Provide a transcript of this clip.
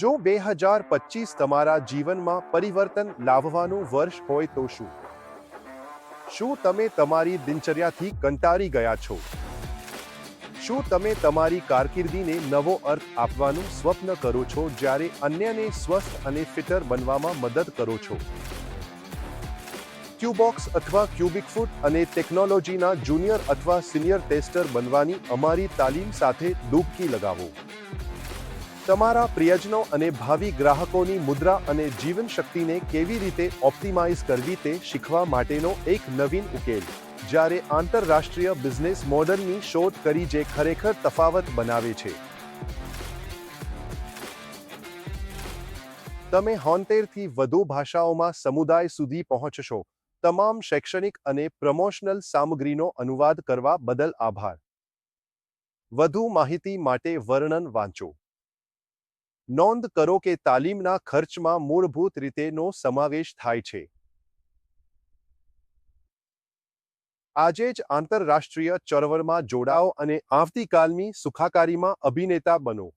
જો બે હજાર પચીસ તમારા જીવનમાં પરિવર્તન લાવવાનું વર્ષ હોય તો શું? શું તમે તમારી દિનચર્યાથી કંટાળી ગયા છો? શું તમે તમારી કારકિર્દીને નવો અર્થ આપવાનું સ્વપ્ન કરો છો જ્યારે અન્યને સ્વસ્થ અને ફિટર બનવામાં મદદ કરો છો? ક્યુબોક્સ અથવા ક્યુબિક ફૂટ અને ટેકનોલોજીના જુનિયર અથવા સિનિયર ટેસ્ટર બનવાની અમારી તાલીમ સાથે ડૂબકી લગાવો. તમારા પ્રિયજનો અને ભાવિ ગ્રાહકોની મુદ્રા અને જીવન શક્તિને કેવી રીતે ઓપ્ટિમાઇઝ કરવી તે શીખવા માટેનો એક નવીન ઉકેલ. જ્યારે આંતરરાષ્ટ્રીય બિઝનેસ મોડલની શોધ કરી જે ખરેખર તફાવત બનાવે છે. તમે હોન્તેરથી વધુ ભાષાઓમાં સમુદાય સુધી પહોંચશો. તમામ શૈક્ષણિક અને પ્રમોશનલ સામગ્રીનો અનુવાદ કરવા બદલ આભાર. વધુ માહિતી માટે વર્ણન વાંચો. નોંધ કરો કે તાલીમના ખર્ચમાં મૂળભૂત રીતેનો સમાવેશ થાય છે. આજે જ આંતરરાષ્ટ્રીય ચળવળમાં જોડાઓ અને આવતીકાલની સુખાકારીમાં અભિનેતા બનો.